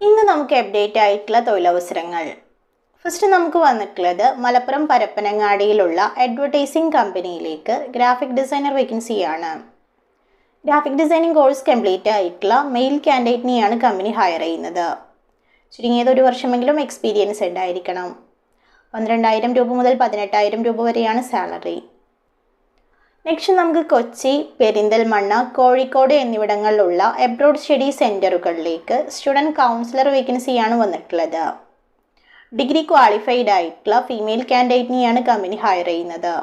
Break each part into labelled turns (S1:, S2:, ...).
S1: ഇന്ന് നമുക്ക് അപ്ഡേറ്റ് ആയിട്ടുള്ള തൊഴിലവസരങ്ങൾ. ഫസ്റ്റ് നമുക്ക് വന്നിട്ടുള്ളത് മലപ്പുറം പരപ്പനങ്ങാടിയിലുള്ള അഡ്വർടൈസിംഗ് കമ്പനിയിലേക്ക് ഗ്രാഫിക് ഡിസൈനർ വേക്കൻസിയാണ് ഗ്രാഫിക് ഡിസൈനിങ് കോഴ്സ് കംപ്ലീറ്റ് ആയിട്ടുള്ള മെയിൽ കാൻഡിഡേറ്റിനെയാണ് കമ്പനി ഹയർ ചെയ്യുന്നത്. ചുരുങ്ങിയത് ഒരു വർഷമെങ്കിലും എക്സ്പീരിയൻസ് ഉണ്ടായിരിക്കണം. പന്ത്രണ്ടായിരം രൂപ മുതൽ പതിനെട്ടായിരം രൂപ വരെയാണ് സാലറി നെക്സ്റ്റ് നമുക്ക് കൊച്ചി പെരിന്തൽമണ്ണ കോഴിക്കോട് എന്നിവിടങ്ങളിലുള്ള എബ്രോഡ് സ്റ്റഡി സെന്ററുകളിലേക്ക് സ്റ്റുഡന്റ് കൗൺസിലർ വേക്കൻസിയാണ് വന്നിട്ടുള്ളത്. ഡിഗ്രി ക്വാളിഫൈഡ് ആയിട്ടുള്ള ഫീമെയിൽ കാൻഡിഡേറ്റിനെയാണ് കമ്പനി ഹയർ ചെയ്യുന്നത്.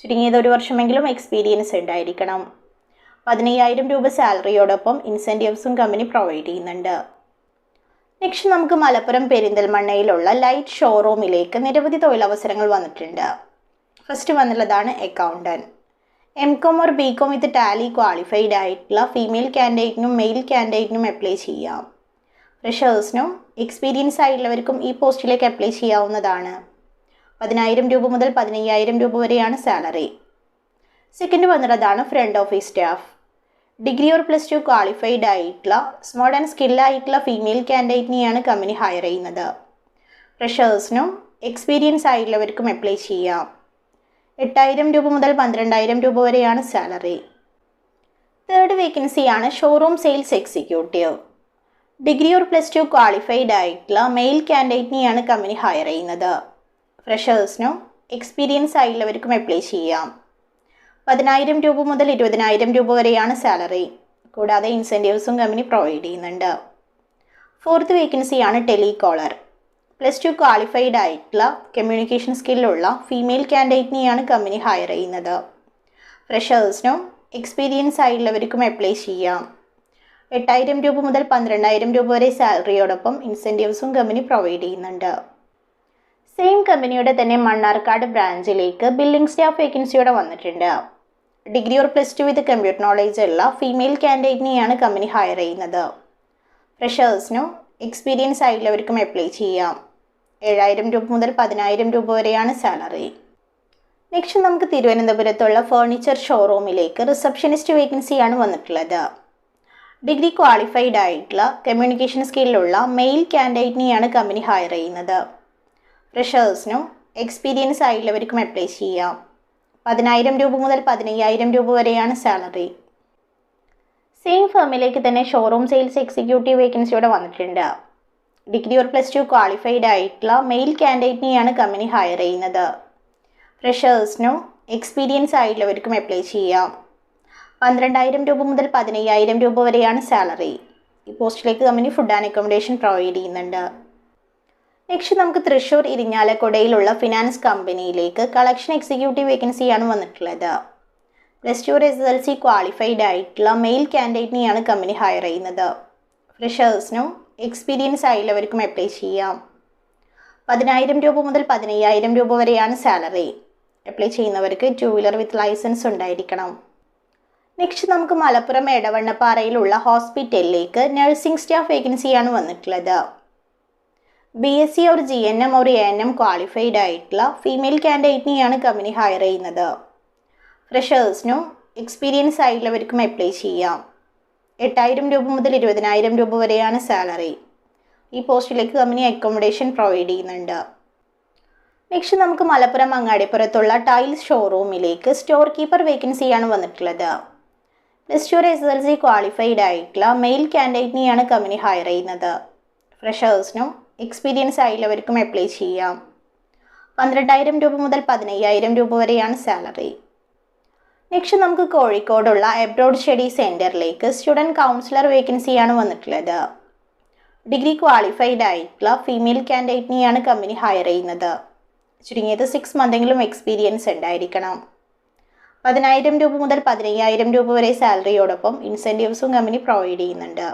S1: ചുരുങ്ങിയത് ഒരു വർഷമെങ്കിലും എക്സ്പീരിയൻസ് ഉണ്ടായിരിക്കണം. പതിനയ്യായിരം രൂപ സാലറിയോടൊപ്പം ഇൻസെന്റീവ്സും കമ്പനി പ്രൊവൈഡ് ചെയ്യുന്നുണ്ട്. നെക്സ്റ്റ് നമുക്ക് മലപ്പുറം പെരിന്തൽമണ്ണയിലുള്ള ലൈറ്റ് ഷോറൂമിലേക്ക് നിരവധി തൊഴിലവസരങ്ങൾ വന്നിട്ടുണ്ട്. First വന്നുള്ളതാണ് accountant M com or B com with Tally qualified ആയിട്ടുള്ള ഫീമെയിൽ കാൻഡിഡേറ്റിനും മെയിൽ കാൻഡിഡേറ്റിനും അപ്ലൈ ചെയ്യാം. ഫ്രഷേഴ്സിനും എക്സ്പീരിയൻസ് ആയിട്ടുള്ളവർക്കും ഈ പോസ്റ്റിലേക്ക് അപ്ലൈ ചെയ്യാവുന്നതാണ്. പതിനായിരം രൂപ മുതൽ പതിനയ്യായിരം രൂപ വരെയാണ് salary second വന്നിട്ടതാണ് front office staff degree or plus two qualified ആയിട്ടുള്ള സ്മോൾ ആൻഡ് സ്കില്ലായിട്ടുള്ള ഫീമെയിൽ കാൻഡിഡേറ്റിനെയാണ് കമ്പനി ഹയർ ചെയ്യുന്നത്. ഫ്രഷേഴ്സിനും എക്സ്പീരിയൻസ് ആയിട്ടുള്ളവർക്കും അപ്ലൈ ചെയ്യാം. എട്ടായിരം രൂപ മുതൽ പന്ത്രണ്ടായിരം രൂപ വരെയാണ് സാലറി. തേർഡ് വേക്കൻസിയാണ് showroom sales executive degree or plus two qualified ആയിട്ടുള്ള മെയിൽ കാൻഡിഡേറ്റിനെയാണ് കമ്പനി ഹയർ ചെയ്യുന്നത്. ഫ്രഷേഴ്സിനും എക്സ്പീരിയൻസ് ആയിട്ടുള്ളവർക്കും അപ്ലൈ ചെയ്യാം. പതിനായിരം രൂപ മുതൽ ഇരുപതിനായിരം രൂപ വരെയാണ് സാലറി. കൂടാതെ ഇൻസെന്റീവ്സും കമ്പനി പ്രൊവൈഡ് ചെയ്യുന്നുണ്ട്. ഫോർത്ത് വേക്കൻസിയാണ് ടെലികോളർ. പ്ലസ് ടു ക്വാളിഫൈഡ് ആയിട്ടുള്ള കമ്മ്യൂണിക്കേഷൻ സ്കില്ലുള്ള ഫീമെയിൽ കാൻഡിഡേറ്റിനെയാണ് കമ്പനി ഹയർ ചെയ്യുന്നത്. ഫ്രഷേഴ്സിനും എക്സ്പീരിയൻസ് ആയിട്ടുള്ളവർക്കും അപ്ലൈ ചെയ്യാം. എട്ടായിരം രൂപ മുതൽ പന്ത്രണ്ടായിരം രൂപ വരെ സാലറിയോടൊപ്പം ഇൻസെന്റീവ്സും കമ്പനി പ്രൊവൈഡ് ചെയ്യുന്നുണ്ട്. സെയിം കമ്പനിയുടെ തന്നെ മണ്ണാർക്കാട് ബ്രാഞ്ചിലേക്ക് ബില്ലിംഗ് സ്റ്റാഫ് വേക്കൻസിയോടെ വന്നിട്ടുണ്ട്. Degree or plus two with computer knowledge ഉള്ള ഫീമെയിൽ കാൻഡിഡേറ്റിനെയാണ് കമ്പനി ഹയർ ചെയ്യുന്നത്. ഫ്രഷേഴ്സിനും എക്സ്പീരിയൻസ് ആയിട്ടുള്ളവർക്കും അപ്ലൈ ചെയ്യാം. ഏഴായിരം രൂപ മുതൽ പതിനായിരം രൂപ വരെയാണ് സാലറി. നെക്സ്റ്റ് നമുക്ക് തിരുവനന്തപുരത്തുള്ള ഫേർണിച്ചർ ഷോറൂമിലേക്ക് റിസപ്ഷനിസ്റ്റ് വേക്കൻസിയാണ് വന്നിട്ടുള്ളത്. ഡിഗ്രി ക്വാളിഫൈഡ് ആയിട്ടുള്ള കമ്മ്യൂണിക്കേഷൻ സ്കില്ലുള്ള മെയിൽ കാൻഡിഡേറ്റിനെയാണ് കമ്പനി ഹയർ ചെയ്യുന്നത്. ഫ്രഷേഴ്സിനും എക്സ്പീരിയൻസ് ആയിട്ടുള്ളവർക്കും അപ്ലൈ ചെയ്യാം. പതിനായിരം രൂപ മുതൽ പതിനയ്യായിരം രൂപ വരെയാണ് സാലറി. സെയിം ഫേമിലേക്ക് തന്നെ ഷോറൂം സെയിൽസ് എക്സിക്യൂട്ടീവ് വേക്കൻസിയോടെ വന്നിട്ടുണ്ട്. Degree or plus two qualified ആയിട്ടുള്ള മെയിൽ കാൻഡിഡേറ്റിനെയാണ് കമ്പനി ഹയർ ചെയ്യുന്നത്. ഫ്രഷേഴ്സിനും എക്സ്പീരിയൻസ് ആയിട്ടുള്ളവർക്കും അപ്ലൈ ചെയ്യാം. പന്ത്രണ്ടായിരം രൂപ മുതൽ പതിനയ്യായിരം രൂപ വരെയാണ് സാലറി ഈ പോസ്റ്റിലേക്ക് company food and accommodation provide ചെയ്യുന്നുണ്ട്. നെക്സ്റ്റ് നമുക്ക് തൃശ്ശൂർ ഇരിഞ്ഞാലക്കുടയിലുള്ള ഫിനാൻസ് കമ്പനിയിലേക്ക് കളക്ഷൻ എക്സിക്യൂട്ടീവ് വേക്കൻസിയാണ് വന്നിട്ടുള്ളത്. Plus two S L C qualified ആയിട്ടുള്ള മെയിൽ കാൻഡിഡേറ്റിനെയാണ് കമ്പനി ഹയർ ചെയ്യുന്നത് ഫ്രഷേഴ്സിനും എക്സ്പീരിയൻസ് ആയുള്ളവർക്കും അപ്ലൈ ചെയ്യാം. പതിനായിരം രൂപ മുതൽ പതിനയ്യായിരം രൂപ വരെയാണ് സാലറി അപ്ലൈ ചെയ്യുന്നവർക്ക് ടു വീലർ വിത്ത് ലൈസൻസ് ഉണ്ടായിരിക്കണം. നെക്സ്റ്റ് നമുക്ക് മലപ്പുറം എടവണ്ണപ്പാറയിലുള്ള ഹോസ്പിറ്റലിലേക്ക് നഴ്സിംഗ് സ്റ്റാഫ് വേക്കൻസിയാണ് വന്നിട്ടുള്ളത്. B S C or G N M or A N M qualified ആയിട്ടുള്ള ഫീമെയിൽ കാൻഡിഡേറ്റിനെയാണ് കമ്പനി ഹയർ ചെയ്യുന്നത്. ഫ്രഷേഴ്സിനും എക്സ്പീരിയൻസ് ആയിട്ടുള്ളവർക്കും അപ്ലൈ ചെയ്യാം. എട്ടായിരം രൂപ മുതൽ ഇരുപതിനായിരം രൂപ വരെയാണ് സാലറി. ഈ പോസ്റ്റിലേക്ക് കമ്പനി അക്കോമഡേഷൻ പ്രൊവൈഡ് ചെയ്യുന്നുണ്ട്. നെക്സ്റ്റ് നമുക്ക് മലപ്പുറം അങ്ങാടിപ്പുറത്തുള്ള ടൈൽസ് ഷോറൂമിലേക്ക് സ്റ്റോർ കീപ്പർ വേക്കൻസിയാണ് വന്നിട്ടുള്ളത്. Plus two S L C qualified ആയിട്ടുള്ള മെയിൽ കാൻഡിഡേറ്റിനെയാണ് കമ്പനി ഹയർ ചെയ്യുന്നത്. ഫ്രഷേഴ്സിനും എക്സ്പീരിയൻസ് ആയിട്ടുള്ളവർക്കും അപ്ലൈ ചെയ്യാം. പന്ത്രണ്ടായിരം രൂപ മുതൽ പതിനയ്യായിരം രൂപ വരെയാണ് സാലറി. നെക്സ്റ്റ് നമുക്ക് കോഴിക്കോടുള്ള എബ്രോഡ് സ്റ്റഡി സെന്ററിലേക്ക് സ്റ്റുഡന്റ് കൗൺസിലർ വേക്കൻസിയാണ് വന്നിട്ടുള്ളത്. ഡിഗ്രി ക്വാളിഫൈഡ് ആയിട്ടുള്ള ഫീമെയിൽ കാൻഡിഡേറ്റിനെയാണ് കമ്പനി ഹയർ ചെയ്യുന്നത്. ചുരുങ്ങിയത് സിക്സ് മന്തെങ്കിലും എക്സ്പീരിയൻസ് ഉണ്ടായിരിക്കണം. പതിനായിരം രൂപ മുതൽ പതിനയ്യായിരം രൂപ വരെ സാലറിയോടൊപ്പം ഇൻസെന്റീവ്സും കമ്പനി പ്രൊവൈഡ് ചെയ്യുന്നുണ്ട്.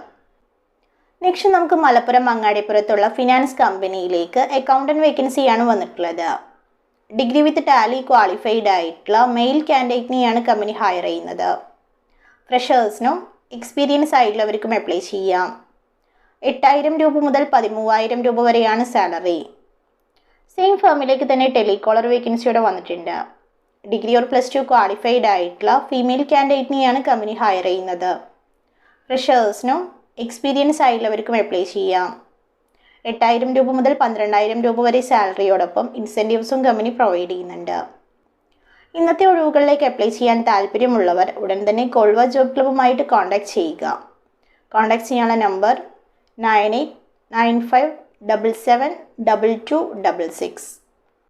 S1: നെക്സ്റ്റ് നമുക്ക് മലപ്പുറം അങ്ങാടിപ്പുറത്തുള്ള ഫിനാൻസ് കമ്പനിയിലേക്ക് അക്കൗണ്ടന്റ് വേക്കൻസിയാണ് വന്നിട്ടുള്ളത്. ഡിഗ്രി വിത്ത് ടാലി ക്വാളിഫൈഡ് ആയിട്ടുള്ള മെയിൽ കാൻഡിഡേറ്റിനെയാണ് കമ്പനി ഹയർ ചെയ്യുന്നത്. ഫ്രഷേഴ്സിനും എക്സ്പീരിയൻസ് ആയിട്ടുള്ളവർക്കും അപ്ലൈ ചെയ്യാം. എട്ടായിരം രൂപ മുതൽ പതിമൂവായിരം രൂപ വരെയാണ് സാലറി. സെയിം ഫേമിലേക്ക് തന്നെ ടെലികോളർ വേക്കൻസിയോടെ വന്നിട്ടുണ്ട്. Degree or plus two qualified ആയിട്ടുള്ള ഫീമെയിൽ കാൻഡിഡേറ്റിനെയാണ് കമ്പനി ഹയർ ചെയ്യുന്നത്. ഫ്രഷേഴ്സിനും എക്സ്പീരിയൻസ് ആയിട്ടുള്ളവർക്കും അപ്ലൈ ചെയ്യാം. എട്ടായിരം രൂപ മുതൽ പന്ത്രണ്ടായിരം രൂപ വരെ സാലറിയോടൊപ്പം ഇൻസെന്റീവ്സും കമ്പനി പ്രൊവൈഡ് ചെയ്യുന്നുണ്ട്. ഇന്നത്തെ ഒഴിവുകളിലേക്ക് അപ്ലൈ ചെയ്യാൻ താല്പര്യമുള്ളവർ ഉടൻ തന്നെ കോൾവ ജോബ് ക്ലബ്ബുമായിട്ട് കോൺടാക്ട് ചെയ്യുക. കോൺടാക്ട് ചെയ്യാനുള്ള number nine eight nine five double seven double two double six